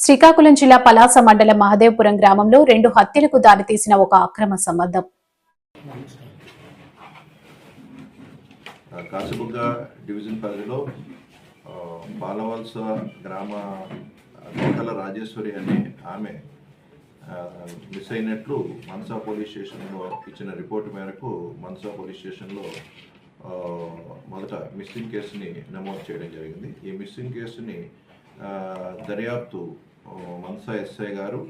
శ్రీకాకుళం జిల్లా పలాస మండలం మహదేవపురం గ్రామంలో రెండు హత్యలకు దారితీసిన ఒక అక్రమ సంబంధం. ఆ, కాసిబుగ్గ డివిజన్ పరిధిలో ఆ, బాలవలస గ్రామ కోటల రాజేశ్వరి అనే ఆమె మిస్ అయినట్లు మనసా పోలీస్ స్టేషన్లో ఇచ్చిన రిపోర్ట్ మేరకు మనసా పోలీస్ స్టేషన్లో మొదట మిస్సింగ్ కేసుని నమోదు చేయడం జరిగింది. ఈ మిస్సింగ్ కేసుని దర్యాప్తు మనసా ఎస్ఐ గారు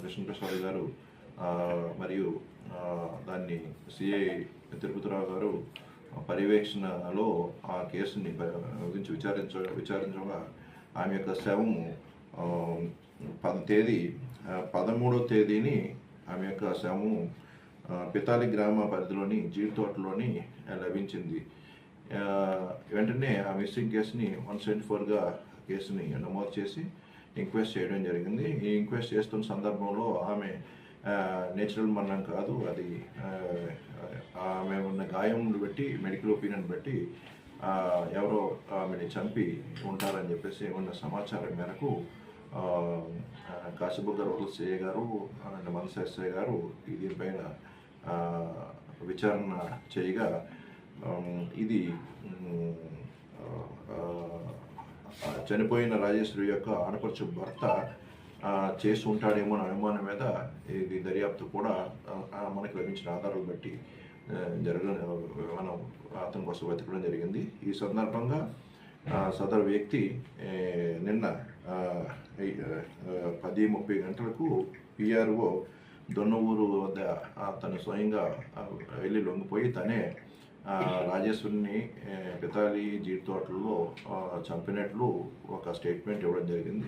కృష్ణప్రసాద్ గారు మరియు దాన్ని సిఐ తిరుపతిరావు గారు పర్యవేక్షణలో ఆ కేసుని గురించి విచారించ విచారించగా ఆమె యొక్క శవము పద తేదీ పదమూడో తేదీని ఆమె యొక్క శవము పితాలి గ్రామ పరిధిలోని జీడి తోటలోని లభించింది వెంటనే ఆ మిస్సింగ్ కేసుని వన్ సెవెంటీ ఫోర్గా కేసుని నమోదు చేసి ఇంక్వెస్ట్ చేయడం జరిగింది. ఈ ఇంక్వెస్ట్ చేస్తున్న సందర్భంలో ఆమె నేచురల్ మరణం కాదు. అది ఆమె ఉన్న గాయంను బట్టి మెడికల్ ఒపీనియన్ బట్టి ఎవరో ఆమెని చంపి ఉంటారని చెప్పేసి ఉన్న సమాచారం మేరకు ఆ, ఆ, కాశీబుగ్గ రోడ్ల సిఐ గారు అండ్ మనస ఎస్ఐ గారు దీనిపైన విచారణ చేయగా ఇది చనిపోయిన రాజేశ్వరి యొక్క ఆడపడుచు భర్త చేసి ఉంటాడేమో అనే అనుమానం మీద ఇది దర్యాప్తు కూడా మనకు లభించిన ఆధారాలు బట్టి ఆ, జరగ మనం అతని కోసం వెతకడం జరిగింది. ఈ సందర్భంగా సదరు వ్యక్తి నిన్న పది ముప్పై గంటలకు పిఆర్ఓ దొన్నవూరు వద్ద తను స్వయంగా వెళ్ళి లొంగిపోయి తనే రాజేశ్వరిని పితాలి జీడి తోటల్లో చంపినట్లు ఒక స్టేట్మెంట్ ఇవ్వడం జరిగింది.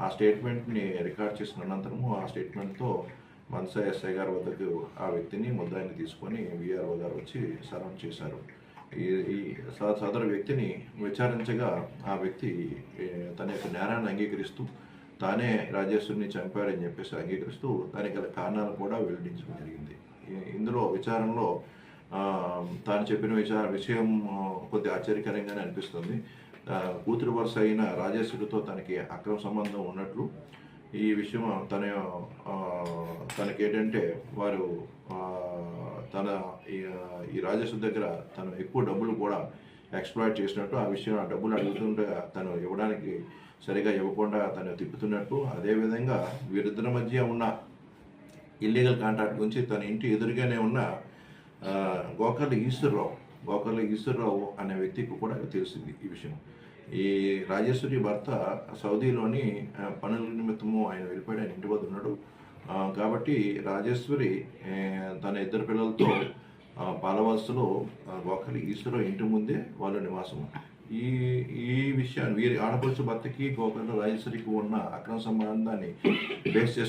ఆ స్టేట్మెంట్ని రికార్డ్ చేసిన అనంతరము ఆ స్టేట్మెంట్తో మనస ఎస్ఐ గారి వద్దకు ఆ వ్యక్తిని ముద్దాయిని తీసుకొని విఆర్ఓ గారు వచ్చి సరౌండ్ చేశారు. ఈ ఈ స- సదరు వ్యక్తిని విచారించగా ఆ వ్యక్తి తన యొక్క నేరాన్ని అంగీకరిస్తూ తానే రాజేశ్వరిని చంపారని చెప్పేసి అంగీకరిస్తూ దానికి గల కారణాలు కూడా వెల్లడించడం జరిగింది. ఇందులో విచారణలో తాను చెప్పిన విచార విషయం కొద్ది ఆశ్చర్యకరంగానే అనిపిస్తుంది. కూతురు వరుస అయిన రాజేశ్వరితో తనకి అక్రమ సంబంధం ఉన్నట్లు ఈ విషయం తన ఆ, తనకేంటంటే వారు తన ఈ ఈ రాజేశ్వరి దగ్గర తను ఎక్కువ డబ్బులు కూడా ఎక్స్ప్లాయిట్ చేసినట్టు ఆ విషయం ఆ డబ్బులు అడుగుతుంటే తను ఇవ్వడానికి సరిగా ఇవ్వకుండా తను తిప్పుతున్నట్టు అదేవిధంగా వీరిద్దరి మధ్య ఉన్న ఇల్లీగల్ కాంట్రాక్ట్ గురించి తన ఇంటి ఎదురుగానే ఉన్న గోకర్ల ఈశ్వరరావు గోకర్ల ఈశ్వరరావు అనే వ్యక్తికి కూడా తెలిసింది ఈ విషయం. ఈ రాజేశ్వరి భర్త సౌదీలోని పనుల నిమిత్తము ఆయన వెళ్ళిపోయాడు ఆయన ఇంటి వద్ద ఉన్నాడు. కాబట్టి రాజేశ్వరి తన ఇద్దరు పిల్లలతో ఆ, పాలవలసలో గోకర్ల ఈశ్వరరావు ఇంటి ముందే వాళ్ళ నివాసం. ఈ ఈ విషయాన్ని వీరి ఆడపడుచు భర్తకి గోకర్ల రాజేశ్వరికి ఉన్న అక్రమ సంబంధాన్ని బేస్ చేసుకుని